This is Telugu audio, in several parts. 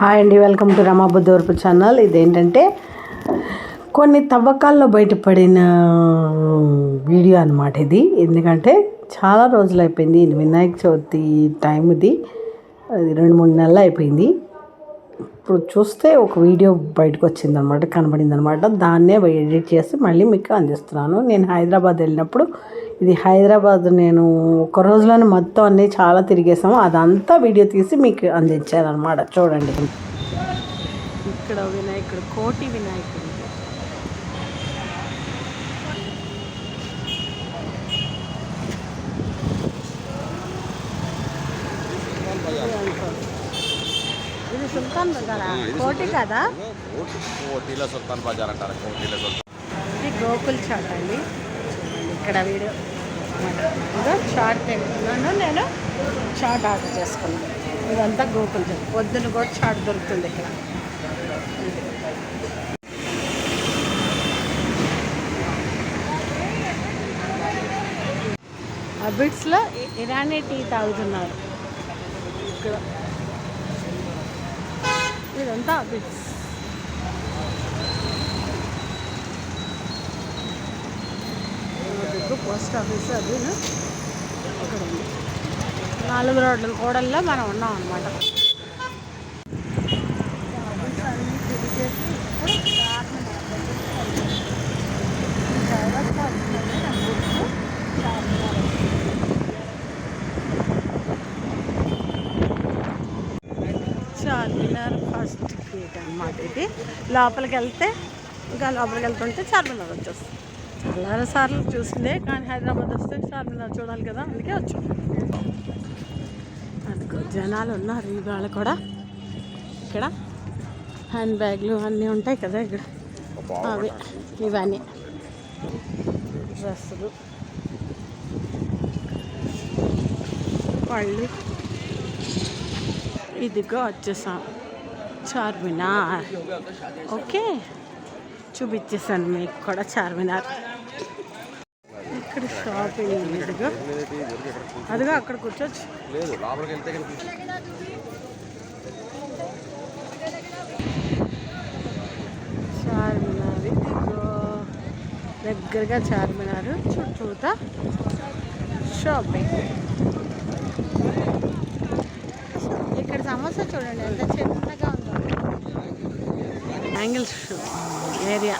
హాయ్ అండి వెల్కమ్ టు రమాబుద్ధవరపు ఛానల్ ఇదేంటంటే కొన్ని తవ్వకాల్లో బయటపడిన వీడియో అనమాట ఇది. ఎందుకంటే చాలా రోజులు అయిపోయింది ఇది వినాయక చవితి టైం ఇది. అది రెండు మూడు నెలలు అయిపోయింది. ఇప్పుడు చూస్తే ఒక వీడియో బయటకు వచ్చింది అనమాట కనబడింది అనమాట దాన్నే ఎడిట్ చేసి మళ్ళీ మీకు అందిస్తున్నాను. నేను హైదరాబాద్ వెళ్ళినప్పుడు ఇది హైదరాబాద్ నేను ఒక రోజులోనే మొత్తం అన్నీ చాలా తిరిగేసాము. అదంతా వీడియో తీసి మీకు అందించాను అనమాట చూడండి. ఇక్కడ వినాయకుడు కోటి వినాయకుడు. ఇది సుల్తాన్ బజారా? కోటి కదా? కోటిలో సుల్తాన్ బజార్ అంటారు. కోటిలో సుల్తాన్. ఇది గోకుల్ చాట్ అండి. ఇక్కడ వీడియో. ఇదో షార్ట్ తింటున్నాను నేను షార్ట్ ఆర్డర్ చేసుకున్నాను. ఇదంతా గోకుల్ పొద్దున కూడా షార్ట్ దొరుకుతుంది ఇక్కడ. అబిట్స్లో ఇరానీ టీ తాగుతున్నారు. ఇక్కడ. ఇదంతా అబిట్స్ దగ్గర పోస్ట్ ఆఫీస్ అది అక్కడ ఉంది. నాలుగు రోడ్ల కూడల్లో మనం ఉన్నాం అనమాట చార్మినార్ ఫస్ట్ గేట్ అనమాట ఇది. లోపలికి వెళ్తే ఇంకా లోపలికి వెళ్తుంటే చార్మినార్ వచ్చేస్తుంది. చాలా సార్లు చూసిందే కానీ హైదరాబాద్ వస్తే చార్మినార్ చూడాలి కదా అందుకే వచ్చాం. అందుకో జనాలు ఉన్నారు ఇవాళ కూడా. ఇక్కడ హ్యాండ్ బ్యాగ్లు అన్నీ ఉంటాయి కదా ఇక్కడ. అవి ఇవన్నీ. డ్రెస్సులు. పళ్ళు. ఇదిగో వచ్చేసాం. చార్మినార్. ఓకే. చూపించేసాను మీకు కూడా చార్మినార్. ఇక్కడ షాపింగ్ ఇదిగో. అదిగో అక్కడ కూర్చోచ్చు. లేదు లోపలికి వెళ్తే చార్మినార్ ఇదిగో. దగ్గరగా చార్మినార్ చుట్టూతా షాపింగ్ ఇక్కడ సమోసా చూడండి ఎంత చిన్నగా ఉందో. Angle area.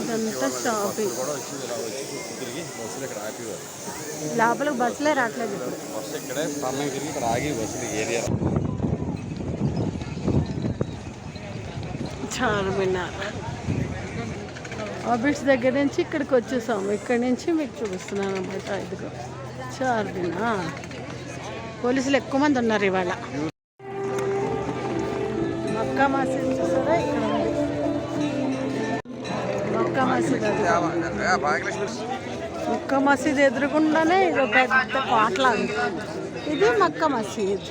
ఇదంతా షాపింగ్ తిరిగి బస్సులు ఇక్కడ ఆపేవారు లోపలికి బస్సులే రావట్లేదు బస్సు ఇక్కడే తిరిగి ఇక్కడ ఆగి బస్సులు ఏరియా. చార్మినార్ ఆఫీస్ దగ్గర నుంచి ఇక్కడికి వచ్చేసాము. ఇక్కడి నుంచి మీకు చూపిస్తున్నాను అనమాట ఇదిగో చార్మినార్ పోలీసులు ఎక్కువ మంది ఉన్నారు ఇవాళ. మక్కా మసీద్ మక్కా మసీద్ ఎదురుకుండానే ఇది పెద్ద కోట్ల ఇది మక్కా మసీద్.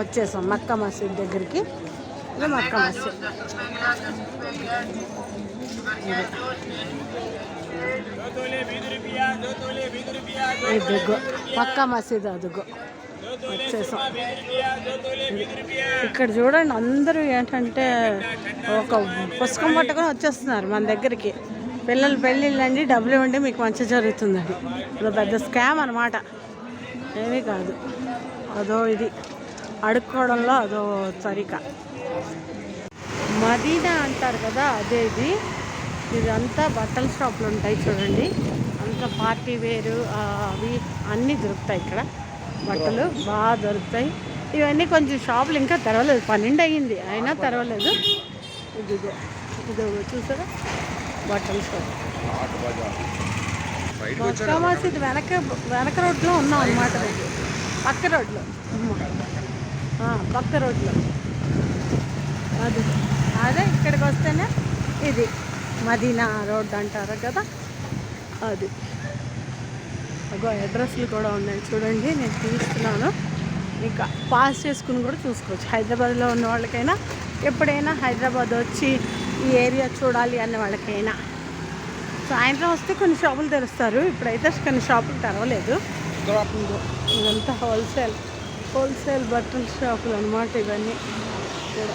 వచ్చేసాం మక్క మసీద్ దగ్గరికి. ఇది మక్కా మసీద్. ఇదిగో మక్క మసీద్ అదిగో. వచ్చేసాం. ఇక్కడ చూడండి అందరూ ఏంటంటే ఒక పుస్తకం పట్టుకొని వచ్చేస్తున్నారు మన దగ్గరికి. పిల్లలు పెళ్ళిళ్ళండి డబ్బులు ఇవ్వండి మీకు మంచి జరుగుతుందండి. ఇది పెద్ద స్కామ్ అనమాట ఏమీ కాదు. అదో ఇది. అడుక్కోవడంలో అదో సరిక. మదీనా అంటారు కదా అదే ఇది. ఇదంతా బట్టల షాపులు ఉంటాయి చూడండి. అంతా పార్టీ వేరు అవి అన్నీ దొరుకుతాయి ఇక్కడ. బట్టలు బాగా దొరుకుతాయి. ఇవన్నీ కొంచెం షాపులు ఇంకా తెరవలేదు. పన్నెండు అయ్యింది. అయినా తెరవలేదు. ఇది ఇది. చూసారా? బట్టల షాప్. మక్కా మసీద్ వెనక వెనక రోడ్లో ఉన్నాం అనమాట పక్క రోడ్లో. పక్క రోడ్లో. అది. అదే ఇక్కడికి వస్తేనే ఇది. మదీనా రోడ్ అంటారు కదా. అది. అడ్రస్లు కూడా ఉన్నాయి. చూడండి నేను తీస్తున్నాను. ఇంకా పాస్ చేసుకుని కూడా చూసుకోవచ్చు. హైదరాబాద్లో ఉన్న వాళ్ళకైనా ఎప్పుడైనా హైదరాబాద్ వచ్చి ఈ ఏరియా చూడాలి అన్న వాళ్ళకైనా. సాయంత్రం వస్తే కొన్ని షాపులు తెరుస్తారు. ఇప్పుడైతే కొన్ని షాపులు తెరవలేదు. ఇదంతా హోల్సేల్ హోల్సేల్ బట్టల షాపులు అనమాట ఇవన్నీ. ఇక్కడ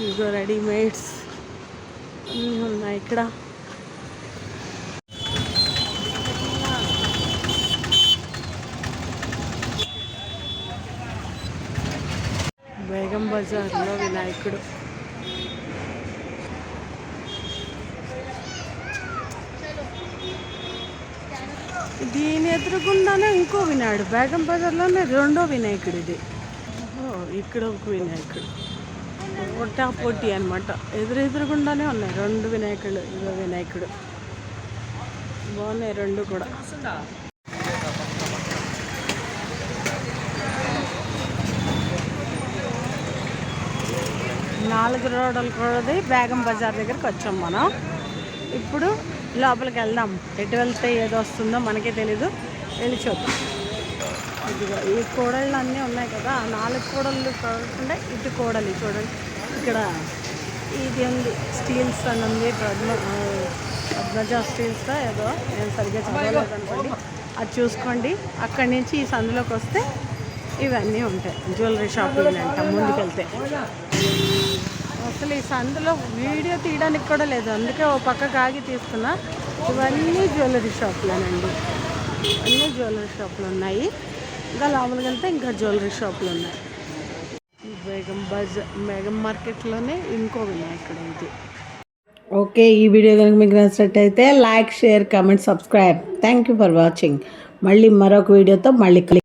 ఇదిగో రెడీమేడ్స్ అన్నీ ఉన్నాయి. ఇక్కడ బేగం బజార్లో వినాయకుడు. దీని ఎదురుగుండానే ఇంకో వినాయుడు బేగం బజార్లోనే రెండో వినాయకుడు ఇది. ఓ, ఇక్కడ ఒక వినాయకుడు. పొట్టా పొట్టి అనమాట ఎదురు ఎదురుగుండానే ఉన్నాయి రెండు వినాయకుడు ఇదో వినాయకుడు. బాగున్నాయి రెండు కూడా. నాలుగు రోడ్లు కూడా బేగం బజార్ దగ్గరికి వచ్చాం మనం. ఇప్పుడు లోపలికి వెళ్దాం. ఎటు వెళ్తే ఏదో వస్తుందో మనకే తెలీదు. వెళ్ళి చూద్దాం. ఇదిగో ఈ కూడళ్ళు అన్నీ ఉన్నాయి కదా. ఆ నాలుగు కూడళ్ళు కాకుండా ఇటు కూడలి చూడండి. ఇక్కడ ఇది ఉంది. స్టీల్స్ అని ఉంది. పద్మ పద్మజ స్టీల్స్ ఏదో. నేను సరిగ్గా చదవలేదు అనుకోండి అది చూసుకోండి. అక్కడి నుంచి ఈ సందులోకి వస్తే ఇవన్నీ ఉంటాయి. జ్యువెలరీ షాపింగ్ అంట. ముందుకెళ్తే. అసలు ఈ సందులో వీడియో తీయడానికి కూడా లేదు. అందుకే ఓ పక్క కాగి తీసుకున్నా. ఇవన్నీ జ్యువెలరీ షాపులేనండి. అన్నీ జ్యువెలరీ షాపులు ఉన్నాయి ఇంకా లోపలికి వెళ్తే ఇంకా జ్యువెలరీ షాపులు ఉన్నాయి బేగం బజార్ బేగం మార్కెట్లోనే ఇంకో వినాయకుడు ఇది ఓకే ఈ వీడియో కనుక మీకు నచ్చినట్టయితే like share comment subscribe. Thank you for watching మళ్ళీ మరొక వీడియోతో మళ్ళీ